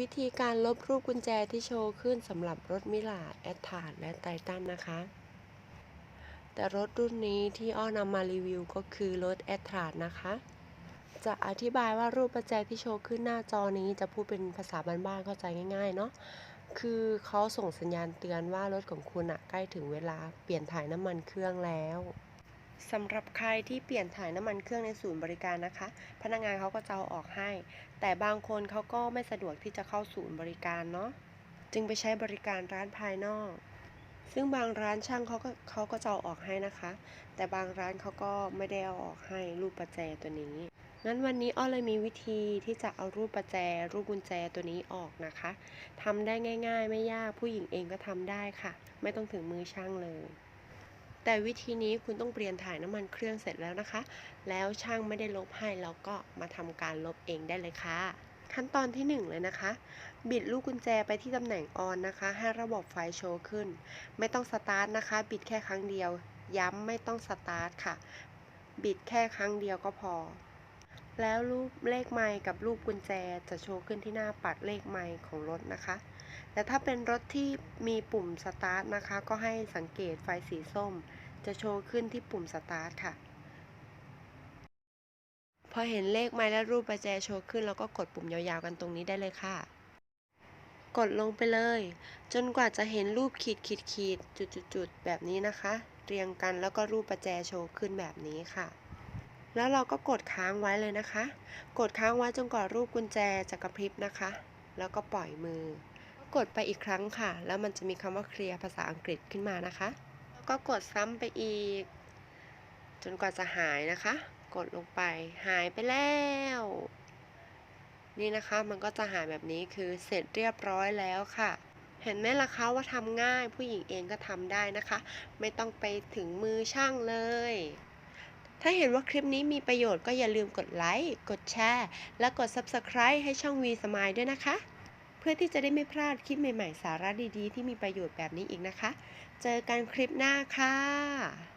วิธีการลบรูปกุญแจที่โชว์ขึ้นสำหรับรถมิลาดแอตทานและไททันนะคะ แต่รถรุ่นนี้ที่อ้อนำมารีวิวก็คือรถแอตทานะคะ จะอธิบายว่ารูปประแจที่โชว์ขึ้นหน้าจอนี้จะพูดเป็นภาษาบ้านๆเข้าใจง่ายๆเนาะคือเขาส่งสัญญาณเตือนว่ารถของคุณอะใกล้ถึงเวลาเปลี่ยนถ่ายน้ำมันเครื่องแล้ว สำหรับใครที่เปลี่ยนถ่ายน้ำมันเครื่องในศูนย์บริการนะคะ พนักงานเขาก็จะเอาออกให้ แต่บางคนเขาก็ไม่สะดวกที่จะเข้าศูนย์บริการเนาะจึงไปใช้บริการร้านภายนอก ซึ่งบางร้านช่างเขาก็เขาก็จะเอาออกให้นะคะ แต่บางร้านเขาก็ไม่ได้เอาออกให้รูปประแจตัวนี้งั้นวันนี้อ้อเลยมีวิธีที่จะเอารูปประแจ รูปกุญแจตัวนี้ออกนะคะทำได้ง่าย ๆ ไม่ยากผู้หญิงเองก็ทำได้ค่ะ ไม่ต้องถึงมือช่างเลย แต่วิธีนี้คุณต้องเปลี่ยนถ่ายน้ำมันเครื่องเสร็จแล้วนะคะ แล้วช่างไม่ได้ลบให้เราก็มาทำการลบเองได้เลยค่ะ ขั้นตอนที่หนึ่งเลยนะคะ บิดลูกกุญแจไปที่ตำแหน่งออนนะคะ ให้ระบบไฟโชว์ขึ้น ไม่ต้องสตาร์ทนะคะ บิดแค่ครั้งเดียว ย้ำไม่ต้องสตาร์ทค่ะ บิดแค่ครั้งเดียวก็พอ แล้วรูปเลขไมล์กับรูปกุญแจจะโชว์ขึ้นที่หน้าปัดเลขไมล์ของรถนะคะ แต่ถ้าเป็นรถที่มีปุ่มสตาร์ทนะคะ ก็ให้สังเกตไฟสีส้ม จะโชว์ขึ้นที่ปุ่มสตาร์ทค่ะ พอเห็นเลขไมล์และรูปประแจโชว์ขึ้นเราก็กดปุ่มยาวๆกันตรงนี้ได้เลยค่ะ กดลงไปเลย จนกว่าจะเห็นรูปขีดขีดขีดจุดจุดจุดๆๆแบบนี้นะคะ เรียงกันแล้วก็รูปประแจโชว์ขึ้นแบบนี้ค่ะ แล้วเราก็กดค้างไว้เลยนะคะ กดค้างไว้จนกว่ารูปกุญแจจะกระพริบนะคะ แล้วก็ปล่อยมือ กดไปอีกครั้งค่ะ แล้วมันจะมีคำว่าเคลียร์ภาษาอังกฤษขึ้นมานะคะก็กดซ้ำไปอีก จนกว่าจะหายนะคะ กดลงไป หายไปแล้ว นี่นะคะมันก็จะหายแบบนี้คือเสร็จเรียบร้อยแล้วค่ะ เห็นไหมล่ะคะว่าทำง่ายผู้หญิงเองก็ทำได้นะคะ ไม่ต้องไปถึงมือช่างเลย ถ้าเห็นว่าคลิปนี้มีประโยชน์ก็อย่าลืมกดไลค์ กดแชร์ และกด Subscribe ให้ช่อง V Smile ด้วยนะคะ เพื่อที่จะได้ไม่พลาดคลิปใหม่ๆ สาระดีๆ ที่มีประโยชน์แบบนี้อีกนะคะ เจอกันคลิปหน้าค่ะ